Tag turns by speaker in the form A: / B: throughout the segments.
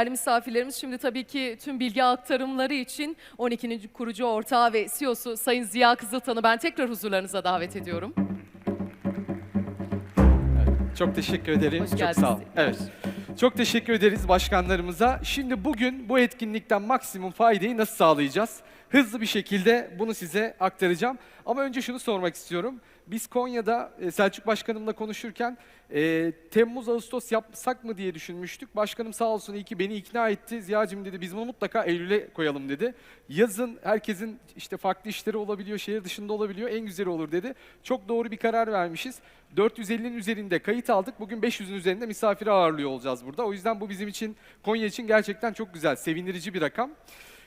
A: Değerli misafirlerimiz şimdi tabii ki tüm bilgi aktarımları için 12. kurucu ortağı ve CEO'su Sayın Ziya Kızıltan'ı ben tekrar huzurlarınıza davet ediyorum.
B: Çok teşekkür ederim.
A: Hoş
B: Çok sağ olun. Evet. Çok teşekkür ederiz başkanlarımıza. Şimdi bugün bu etkinlikten maksimum faydayı nasıl sağlayacağız? Hızlı bir şekilde bunu size aktaracağım. Ama önce şunu sormak istiyorum. Biz Konya'da e, Selçuk Başkanımla konuşurken e, Temmuz-Ağustos yapsak mı diye düşünmüştük. Başkanım sağ olsun iyi ki beni ikna etti. Ziya'cığım dedi biz bunu mutlaka Eylül'e koyalım dedi. Yazın herkesin işte farklı işleri olabiliyor, şehir dışında olabiliyor. En güzeli olur dedi. Çok doğru bir karar vermişiz. 450'nin üzerinde kayıt aldık. Bugün 500'ün üzerinde misafiri ağırlıyor olacağız burada. O yüzden bu bizim için Konya için gerçekten çok güzel, sevindirici bir rakam.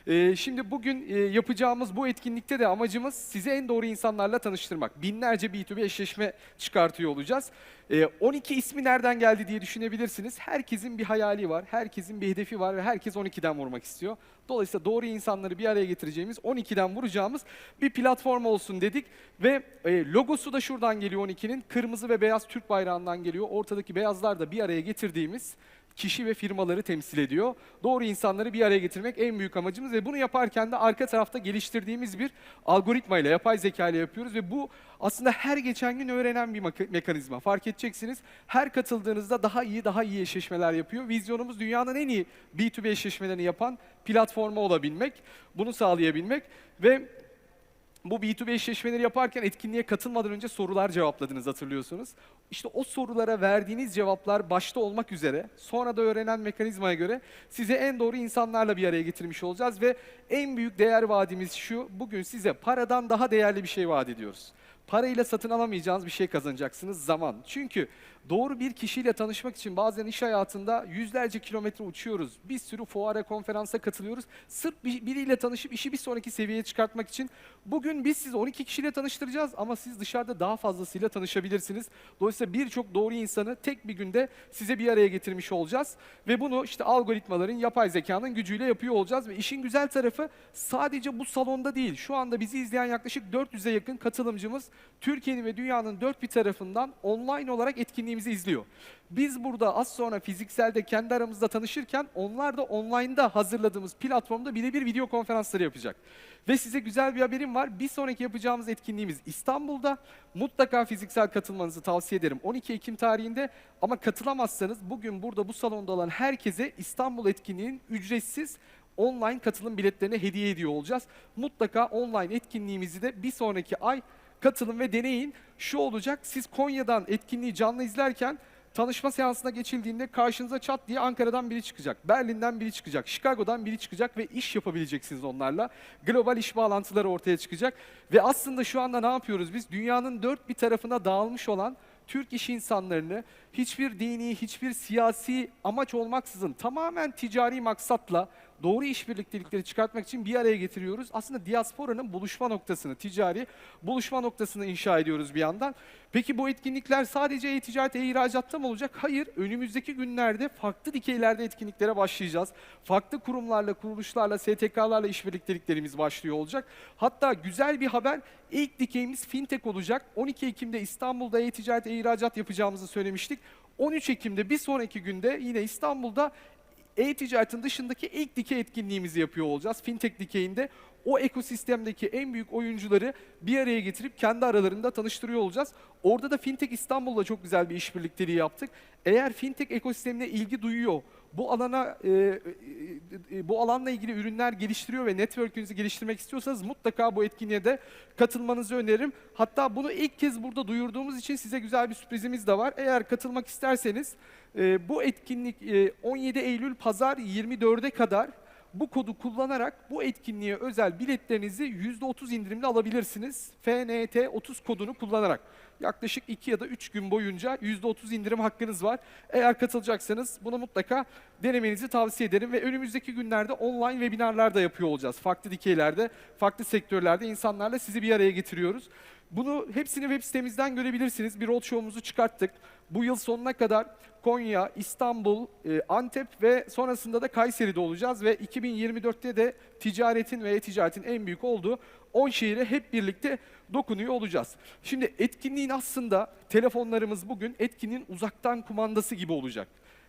B: Ee, şimdi bugün e, yapacağımız bu etkinlikte de amacımız sizi en doğru insanlarla tanıştırmak. Binlerce B2B eşleşme çıkartıyor olacağız. Ee, 12 ismi nereden geldi diye düşünebilirsiniz. Herkesin bir hayali var, herkesin bir hedefi var ve herkes 12'den vurmak istiyor. Dolayısıyla doğru insanları bir araya getireceğimiz, 12'den vuracağımız bir platform olsun dedik. Ve e, logosu da şuradan geliyor 12'nin. Kırmızı ve beyaz Türk bayrağından geliyor. Ortadaki beyazlar da bir araya getirdiğimiz kişi ve firmaları temsil ediyor. Doğru insanları bir araya getirmek en büyük amacımız ve bunu yaparken de arka tarafta geliştirdiğimiz bir algoritma ile, yapay zeka ile yapıyoruz ve bu aslında her geçen gün öğrenen bir meka- mekanizma. Fark edeceksiniz her katıldığınızda daha iyi, daha iyi eşleşmeler yapıyor. Vizyonumuz dünyanın en iyi B2B eşleşmelerini yapan platformu olabilmek, bunu sağlayabilmek ve bu B2B eşleşmeleri yaparken etkinliğe katılmadan önce sorular cevapladınız hatırlıyorsunuz. İşte o sorulara verdiğiniz cevaplar başta olmak üzere sonra da öğrenen mekanizmaya göre size en doğru insanlarla bir araya getirmiş olacağız ve en büyük değer vaadimiz şu. Bugün size paradan daha değerli bir şey vaat ediyoruz. Parayla satın alamayacağınız bir şey kazanacaksınız zaman. Çünkü doğru bir kişiyle tanışmak için bazen iş hayatında yüzlerce kilometre uçuyoruz. Bir sürü fuara, konferansa katılıyoruz. Sırf bir- biriyle tanışıp işi bir sonraki seviyeye çıkartmak için bugün biz sizi 12 kişiyle tanıştıracağız ama siz dışarıda daha fazlasıyla tanışabilirsiniz. Dolayısıyla birçok doğru insanı tek bir günde size bir araya getirmiş olacağız. Ve bunu işte algoritmaların, yapay zekanın gücüyle yapıyor olacağız. Ve işin güzel tarafı sadece bu salonda değil. Şu anda bizi izleyen yaklaşık 400'e yakın katılımcımız Türkiye'nin ve dünyanın dört bir tarafından online olarak etkinliğimizi izliyor. Biz burada az sonra fizikselde kendi aramızda tanışırken onlar da online'da hazırladığımız platformda birebir video konferansları yapacak. Ve size güzel bir haberim var. Bir sonraki yapacağımız etkinliğimiz İstanbul'da. Mutlaka fiziksel katılmanızı tavsiye ederim. 12 Ekim tarihinde ama katılamazsanız bugün burada bu salonda olan herkese İstanbul etkinliğinin ücretsiz online katılım biletlerini hediye ediyor olacağız. Mutlaka online etkinliğimizi de bir sonraki ay katılın ve deneyin. Şu olacak, siz Konya'dan etkinliği canlı izlerken tanışma seansına geçildiğinde karşınıza çat diye Ankara'dan biri çıkacak, Berlin'den biri çıkacak, Chicago'dan biri çıkacak ve iş yapabileceksiniz onlarla. Global iş bağlantıları ortaya çıkacak ve aslında şu anda ne yapıyoruz biz? Dünyanın dört bir tarafına dağılmış olan Türk iş insanlarını hiçbir dini, hiçbir siyasi amaç olmaksızın tamamen ticari maksatla doğru işbirliktelikleri çıkartmak için bir araya getiriyoruz. Aslında diasporanın buluşma noktasını, ticari buluşma noktasını inşa ediyoruz bir yandan. Peki bu etkinlikler sadece e-ticaret, e-ihracatta mı olacak? Hayır, önümüzdeki günlerde farklı dikeylerde etkinliklere başlayacağız. Farklı kurumlarla, kuruluşlarla, STK'larla işbirlikteliklerimiz başlıyor olacak. Hatta güzel bir haber, ilk dikeyimiz fintech olacak. 12 Ekim'de İstanbul'da e-ticaret, e-ihracat yapacağımızı söylemiştik. 13 Ekim'de bir sonraki günde yine İstanbul'da e-ticaretin dışındaki ilk dikey etkinliğimizi yapıyor olacağız. Fintech dikeyinde o ekosistemdeki en büyük oyuncuları bir araya getirip kendi aralarında tanıştırıyor olacağız. Orada da Fintech İstanbul'la çok güzel bir işbirlikteliği yaptık. Eğer Fintech ekosistemine ilgi duyuyor, bu alana e, e, e, bu alanla ilgili ürünler geliştiriyor ve network'ünüzü geliştirmek istiyorsanız mutlaka bu etkinliğe de katılmanızı öneririm. Hatta bunu ilk kez burada duyurduğumuz için size güzel bir sürprizimiz de var. Eğer katılmak isterseniz e, bu etkinlik e, 17 Eylül Pazar 24'e kadar bu kodu kullanarak bu etkinliğe özel biletlerinizi %30 indirimli alabilirsiniz. FNT 30 kodunu kullanarak. Yaklaşık 2 ya da 3 gün boyunca %30 indirim hakkınız var. Eğer katılacaksanız bunu mutlaka denemenizi tavsiye ederim ve önümüzdeki günlerde online webinarlar da yapıyor olacağız. Farklı dikeylerde, farklı sektörlerde insanlarla sizi bir araya getiriyoruz. Bunu hepsini web sitemizden görebilirsiniz. Bir roadshow'umuzu çıkarttık. Bu yıl sonuna kadar Konya, İstanbul, e, Antep ve sonrasında da Kayseri'de olacağız ve 2024'te de ticaretin ve e-ticaretin en büyük olduğu 10 şehire hep birlikte dokunuyor olacağız. Şimdi etkinliğin aslında telefonlarımız bugün etkinliğin uzaktan kumandası gibi olacak.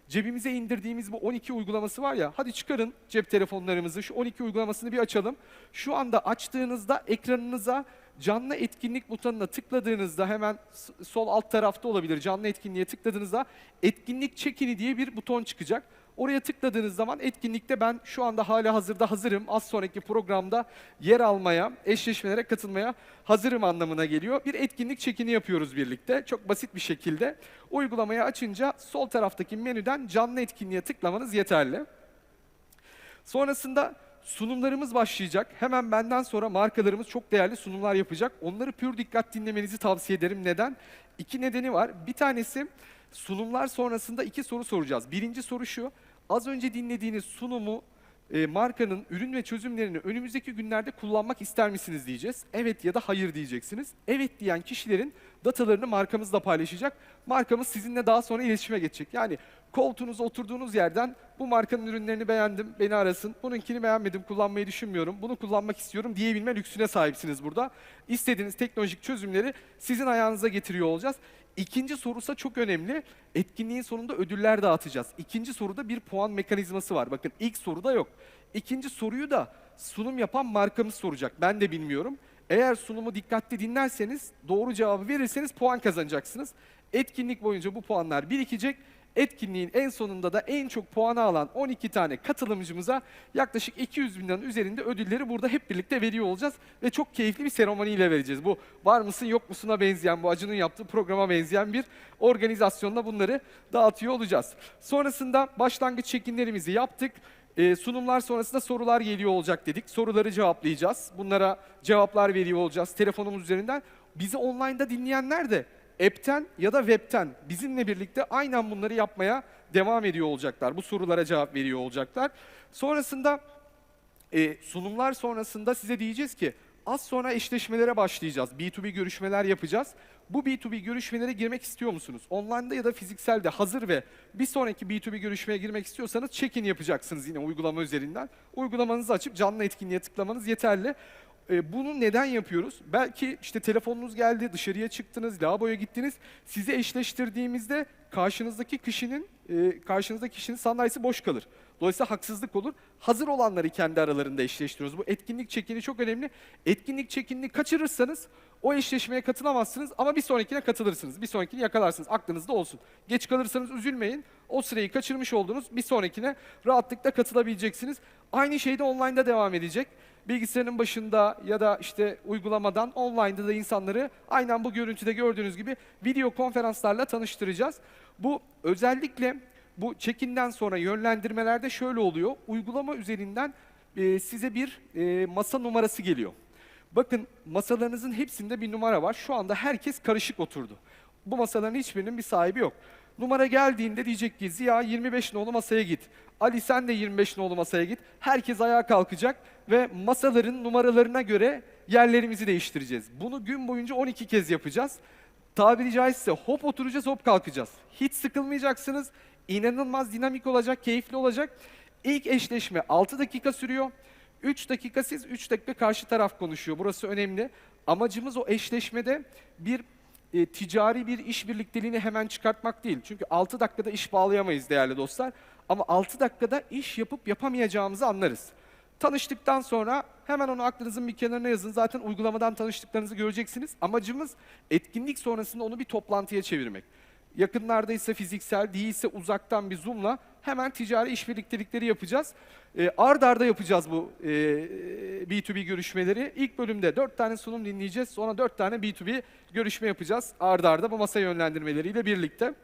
B: cebimize indirdiğimiz bu 12 uygulaması var ya, hadi çıkarın cep telefonlarımızı, şu 12 uygulamasını bir açalım. Şu anda açtığınızda ekranınıza canlı etkinlik butonuna tıkladığınızda hemen sol alt tarafta olabilir canlı etkinliğe tıkladığınızda etkinlik çekini diye bir buton çıkacak. Oraya tıkladığınız zaman etkinlikte ben şu anda hala hazırda hazırım. Az sonraki programda yer almaya, eşleşmelere katılmaya hazırım anlamına geliyor. Bir etkinlik çekini yapıyoruz birlikte. Çok basit bir şekilde. Uygulamayı açınca sol taraftaki menüden canlı etkinliğe tıklamanız yeterli. Sonrasında sunumlarımız başlayacak. Hemen benden sonra markalarımız çok değerli sunumlar yapacak. Onları pür dikkat dinlemenizi tavsiye ederim. Neden? İki nedeni var. Bir tanesi sunumlar sonrasında iki soru soracağız. Birinci soru şu. Az önce dinlediğiniz sunumu e, markanın ürün ve çözümlerini önümüzdeki günlerde kullanmak ister misiniz diyeceğiz. Evet ya da hayır diyeceksiniz. Evet diyen kişilerin datalarını markamızla paylaşacak. Markamız sizinle daha sonra iletişime geçecek. Yani koltuğunuza oturduğunuz yerden bu markanın ürünlerini beğendim, beni arasın. Bununkini beğenmedim, kullanmayı düşünmüyorum. Bunu kullanmak istiyorum diyebilme lüksüne sahipsiniz burada. İstediğiniz teknolojik çözümleri sizin ayağınıza getiriyor olacağız. İkinci sorusa çok önemli. Etkinliğin sonunda ödüller dağıtacağız. İkinci soruda bir puan mekanizması var. Bakın ilk soruda yok. İkinci soruyu da sunum yapan markamız soracak. Ben de bilmiyorum. Eğer sunumu dikkatli dinlerseniz, doğru cevabı verirseniz puan kazanacaksınız. Etkinlik boyunca bu puanlar birikecek. Etkinliğin en sonunda da en çok puanı alan 12 tane katılımcımıza yaklaşık 200 bin liranın üzerinde ödülleri burada hep birlikte veriyor olacağız. Ve çok keyifli bir seremoniyle vereceğiz. Bu var mısın yok musuna benzeyen, bu Acun'un yaptığı programa benzeyen bir organizasyonla bunları dağıtıyor olacağız. Sonrasında başlangıç çekimlerimizi yaptık. Ee, sunumlar sonrasında sorular geliyor olacak dedik. Soruları cevaplayacağız. Bunlara cevaplar veriyor olacağız telefonumuz üzerinden. Bizi online'da dinleyenler de app'ten ya da web'ten bizimle birlikte aynen bunları yapmaya devam ediyor olacaklar. Bu sorulara cevap veriyor olacaklar. Sonrasında e, sunumlar sonrasında size diyeceğiz ki az sonra eşleşmelere başlayacağız. B2B görüşmeler yapacağız. Bu B2B görüşmelere girmek istiyor musunuz? Online'da ya da fizikselde hazır ve bir sonraki B2B görüşmeye girmek istiyorsanız check-in yapacaksınız yine uygulama üzerinden. Uygulamanızı açıp canlı etkinliğe tıklamanız yeterli. E, bunu neden yapıyoruz? Belki işte telefonunuz geldi, dışarıya çıktınız, lavaboya gittiniz. Sizi eşleştirdiğimizde karşınızdaki kişinin e, karşınızdaki kişinin sandalyesi boş kalır. Dolayısıyla haksızlık olur. Hazır olanları kendi aralarında eşleştiriyoruz. Bu etkinlik çekini çok önemli. Etkinlik çekinini kaçırırsanız o eşleşmeye katılamazsınız ama bir sonrakine katılırsınız. Bir sonrakini yakalarsınız. Aklınızda olsun. Geç kalırsanız üzülmeyin. O sırayı kaçırmış oldunuz. Bir sonrakine rahatlıkla katılabileceksiniz. Aynı şey de online'da devam edecek. Bilgisayarın başında ya da işte uygulamadan online'da da insanları aynen bu görüntüde gördüğünüz gibi video konferanslarla tanıştıracağız. Bu özellikle bu check-in'den sonra yönlendirmelerde şöyle oluyor. Uygulama üzerinden e, size bir e, masa numarası geliyor. Bakın masalarınızın hepsinde bir numara var. Şu anda herkes karışık oturdu. Bu masaların hiçbirinin bir sahibi yok. Numara geldiğinde diyecek ki Ziya 25 nolu masaya git. Ali sen de 25 nolu masaya git. Herkes ayağa kalkacak ve masaların numaralarına göre yerlerimizi değiştireceğiz. Bunu gün boyunca 12 kez yapacağız. Tabiri caizse hop oturacağız hop kalkacağız. Hiç sıkılmayacaksınız. İnanılmaz dinamik olacak, keyifli olacak. İlk eşleşme 6 dakika sürüyor. 3 dakika siz, 3 dakika karşı taraf konuşuyor. Burası önemli. Amacımız o eşleşmede bir e, ticari bir iş birlikteliğini hemen çıkartmak değil. Çünkü 6 dakikada iş bağlayamayız değerli dostlar. Ama 6 dakikada iş yapıp yapamayacağımızı anlarız. Tanıştıktan sonra hemen onu aklınızın bir kenarına yazın. Zaten uygulamadan tanıştıklarınızı göreceksiniz. Amacımız etkinlik sonrasında onu bir toplantıya çevirmek. Yakınlarda ise fiziksel, değilse uzaktan bir Zoom'la hemen ticari iş birliktelikleri yapacağız. E, ard arda yapacağız bu e, B2B görüşmeleri. İlk bölümde 4 tane sunum dinleyeceğiz. Sonra 4 tane B2B görüşme yapacağız. Ard arda bu masa yönlendirmeleriyle birlikte.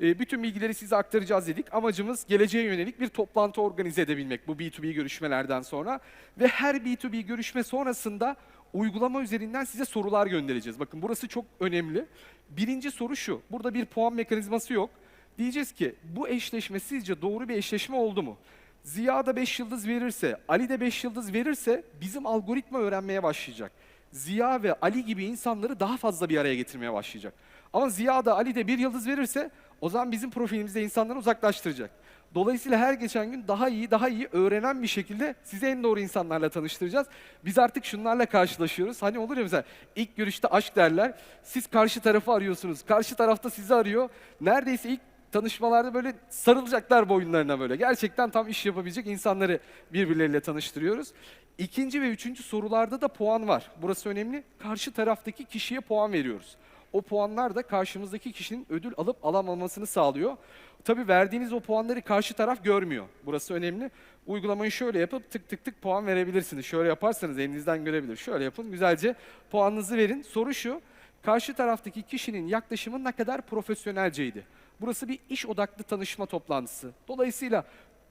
B: E, bütün bilgileri size aktaracağız dedik. Amacımız geleceğe yönelik bir toplantı organize edebilmek bu B2B görüşmelerden sonra. Ve her B2B görüşme sonrasında uygulama üzerinden size sorular göndereceğiz. Bakın burası çok önemli. Birinci soru şu. Burada bir puan mekanizması yok. Diyeceğiz ki bu eşleşme sizce doğru bir eşleşme oldu mu? Ziya da 5 yıldız verirse, Ali de 5 yıldız verirse bizim algoritma öğrenmeye başlayacak. Ziya ve Ali gibi insanları daha fazla bir araya getirmeye başlayacak. Ama Ziya da Ali de bir yıldız verirse o zaman bizim profilimizde insanları uzaklaştıracak. Dolayısıyla her geçen gün daha iyi, daha iyi öğrenen bir şekilde sizi en doğru insanlarla tanıştıracağız. Biz artık şunlarla karşılaşıyoruz. Hani olur ya mesela ilk görüşte aşk derler. Siz karşı tarafı arıyorsunuz. Karşı tarafta sizi arıyor. Neredeyse ilk tanışmalarda böyle sarılacaklar boyunlarına böyle. Gerçekten tam iş yapabilecek insanları birbirleriyle tanıştırıyoruz. İkinci ve üçüncü sorularda da puan var. Burası önemli. Karşı taraftaki kişiye puan veriyoruz. O puanlar da karşımızdaki kişinin ödül alıp alamamasını sağlıyor. Tabii verdiğiniz o puanları karşı taraf görmüyor. Burası önemli. Uygulamayı şöyle yapıp tık tık tık puan verebilirsiniz. Şöyle yaparsanız elinizden görebilir. Şöyle yapın güzelce puanınızı verin. Soru şu. Karşı taraftaki kişinin yaklaşımı ne kadar profesyonelceydi? Burası bir iş odaklı tanışma toplantısı. Dolayısıyla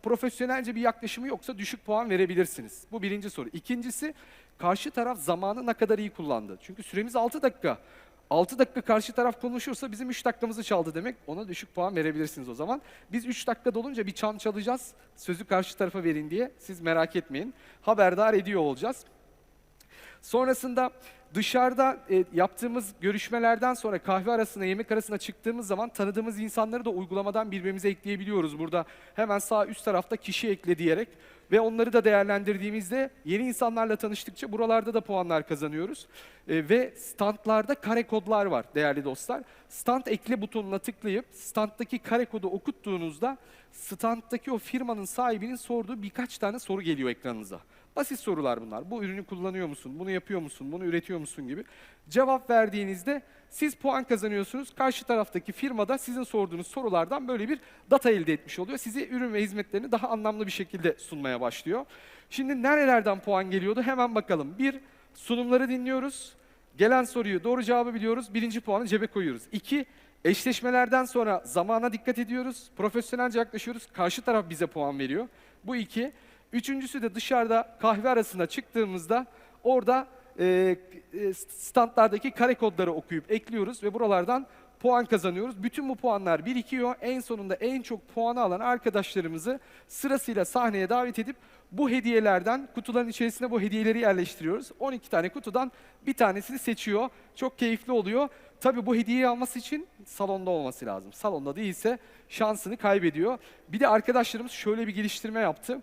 B: profesyonelce bir yaklaşımı yoksa düşük puan verebilirsiniz. Bu birinci soru. İkincisi karşı taraf zamanı ne kadar iyi kullandı? Çünkü süremiz 6 dakika. 6 dakika karşı taraf konuşursa bizim 3 dakikamızı çaldı demek. Ona düşük puan verebilirsiniz o zaman. Biz 3 dakika dolunca bir çan çalacağız. Sözü karşı tarafa verin diye. Siz merak etmeyin. Haberdar ediyor olacağız. Sonrasında dışarıda e, yaptığımız görüşmelerden sonra kahve arasına, yemek arasına çıktığımız zaman tanıdığımız insanları da uygulamadan birbirimize ekleyebiliyoruz. Burada hemen sağ üst tarafta kişi ekle diyerek ve onları da değerlendirdiğimizde yeni insanlarla tanıştıkça buralarda da puanlar kazanıyoruz. E, ve standlarda kare kodlar var değerli dostlar. Stand ekle butonuna tıklayıp standdaki kare kodu okuttuğunuzda standdaki o firmanın sahibinin sorduğu birkaç tane soru geliyor ekranınıza. Basit sorular bunlar. Bu ürünü kullanıyor musun? Bunu yapıyor musun? Bunu üretiyor musun gibi. Cevap verdiğinizde siz puan kazanıyorsunuz. Karşı taraftaki firmada sizin sorduğunuz sorulardan böyle bir data elde etmiş oluyor. Size ürün ve hizmetlerini daha anlamlı bir şekilde sunmaya başlıyor. Şimdi nerelerden puan geliyordu? Hemen bakalım. Bir, sunumları dinliyoruz. Gelen soruyu, doğru cevabı biliyoruz. Birinci puanı cebe koyuyoruz. İki, eşleşmelerden sonra zamana dikkat ediyoruz. Profesyonelce yaklaşıyoruz. Karşı taraf bize puan veriyor. Bu iki. Üçüncüsü de dışarıda kahve arasına çıktığımızda orada e, e, standlardaki kare kodları okuyup ekliyoruz ve buralardan puan kazanıyoruz. Bütün bu puanlar birikiyor. En sonunda en çok puanı alan arkadaşlarımızı sırasıyla sahneye davet edip bu hediyelerden kutuların içerisine bu hediyeleri yerleştiriyoruz. 12 tane kutudan bir tanesini seçiyor. Çok keyifli oluyor. Tabii bu hediyeyi alması için salonda olması lazım. Salonda değilse şansını kaybediyor. Bir de arkadaşlarımız şöyle bir geliştirme yaptı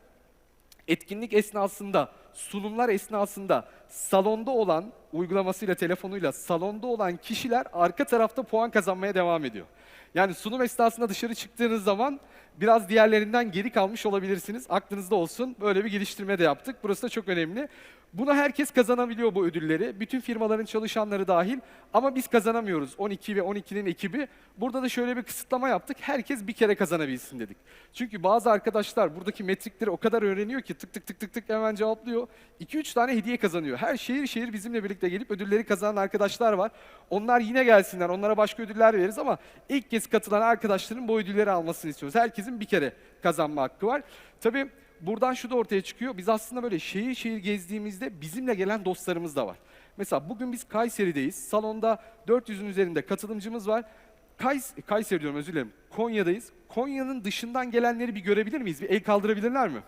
B: etkinlik esnasında, sunumlar esnasında salonda olan, uygulamasıyla, telefonuyla salonda olan kişiler arka tarafta puan kazanmaya devam ediyor. Yani sunum esnasında dışarı çıktığınız zaman biraz diğerlerinden geri kalmış olabilirsiniz. Aklınızda olsun. Böyle bir geliştirme de yaptık. Burası da çok önemli. Buna herkes kazanabiliyor bu ödülleri. Bütün firmaların çalışanları dahil. Ama biz kazanamıyoruz. 12 ve 12'nin ekibi. Burada da şöyle bir kısıtlama yaptık. Herkes bir kere kazanabilsin dedik. Çünkü bazı arkadaşlar buradaki metrikleri o kadar öğreniyor ki tık tık tık tık tık hemen cevaplıyor. 2-3 tane hediye kazanıyor. Her şehir şehir bizimle birlikte gelip ödülleri kazanan arkadaşlar var. Onlar yine gelsinler. Onlara başka ödüller veririz ama ilk kez katılan arkadaşların bu ödülleri almasını istiyoruz. Herkesin bir kere kazanma hakkı var. Tabii buradan şu da ortaya çıkıyor. Biz aslında böyle şehir şehir gezdiğimizde bizimle gelen dostlarımız da var. Mesela bugün biz Kayseri'deyiz. Salonda 400'ün üzerinde katılımcımız var. Kays Kayseri diyorum özür dilerim. Konya'dayız. Konya'nın dışından gelenleri bir görebilir miyiz? Bir el kaldırabilirler mi?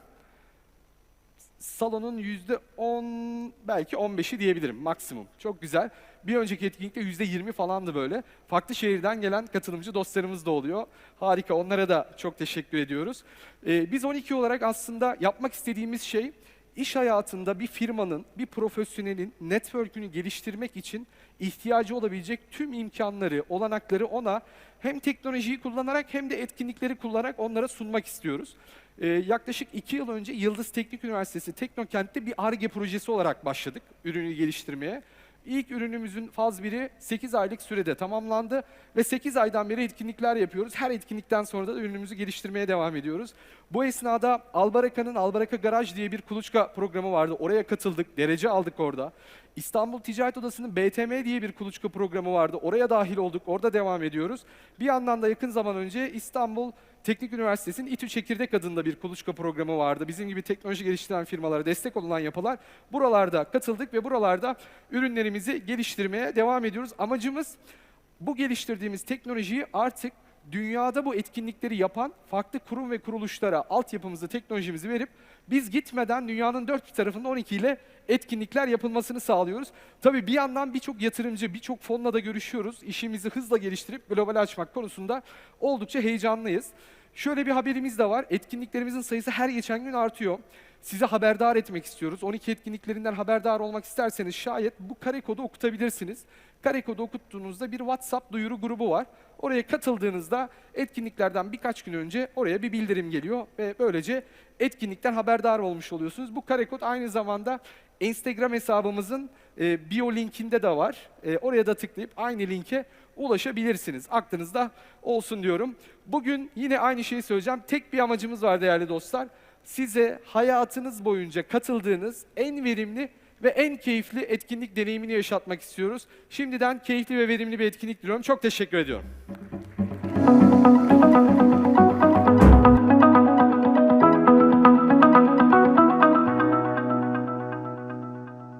B: Salonun yüzde 10 belki 15'i diyebilirim maksimum. Çok güzel. Bir önceki etkinlikte yüzde 20 falandı böyle. Farklı şehirden gelen katılımcı dostlarımız da oluyor. Harika. Onlara da çok teşekkür ediyoruz. Ee, biz 12 olarak aslında yapmak istediğimiz şey iş hayatında bir firmanın, bir profesyonelin network'ünü geliştirmek için ihtiyacı olabilecek tüm imkanları, olanakları ona hem teknolojiyi kullanarak hem de etkinlikleri kullanarak onlara sunmak istiyoruz. Ee, yaklaşık iki yıl önce Yıldız Teknik Üniversitesi Teknokent'te bir ARGE projesi olarak başladık ürünü geliştirmeye. İlk ürünümüzün faz 1'i 8 aylık sürede tamamlandı ve 8 aydan beri etkinlikler yapıyoruz. Her etkinlikten sonra da ürünümüzü geliştirmeye devam ediyoruz. Bu esnada Albaraka'nın Albaraka Garaj diye bir kuluçka programı vardı. Oraya katıldık, derece aldık orada. İstanbul Ticaret Odası'nın BTM diye bir kuluçka programı vardı. Oraya dahil olduk, orada devam ediyoruz. Bir yandan da yakın zaman önce İstanbul Teknik Üniversitesi'nin İTÜ Çekirdek adında bir kuluçka programı vardı. Bizim gibi teknoloji geliştiren firmalara destek olunan yapılar. Buralarda katıldık ve buralarda ürünlerimizi geliştirmeye devam ediyoruz. Amacımız bu geliştirdiğimiz teknolojiyi artık dünyada bu etkinlikleri yapan farklı kurum ve kuruluşlara altyapımızı, teknolojimizi verip biz gitmeden dünyanın dört bir tarafında 12 ile etkinlikler yapılmasını sağlıyoruz. Tabii bir yandan birçok yatırımcı, birçok fonla da görüşüyoruz. İşimizi hızla geliştirip global açmak konusunda oldukça heyecanlıyız. Şöyle bir haberimiz de var. Etkinliklerimizin sayısı her geçen gün artıyor. Sizi haberdar etmek istiyoruz. 12 etkinliklerinden haberdar olmak isterseniz şayet bu kare kodu okutabilirsiniz. Kare kodu okuttuğunuzda bir WhatsApp duyuru grubu var. Oraya katıldığınızda etkinliklerden birkaç gün önce oraya bir bildirim geliyor ve böylece etkinlikten haberdar olmuş oluyorsunuz. Bu kare kod aynı zamanda Instagram hesabımızın e, bio linkinde de var. E, oraya da tıklayıp aynı linke ulaşabilirsiniz. Aklınızda olsun diyorum. Bugün yine aynı şeyi söyleyeceğim. Tek bir amacımız var değerli dostlar. Size hayatınız boyunca katıldığınız en verimli ve en keyifli etkinlik deneyimini yaşatmak istiyoruz. Şimdiden keyifli ve verimli bir etkinlik diliyorum. Çok teşekkür ediyorum.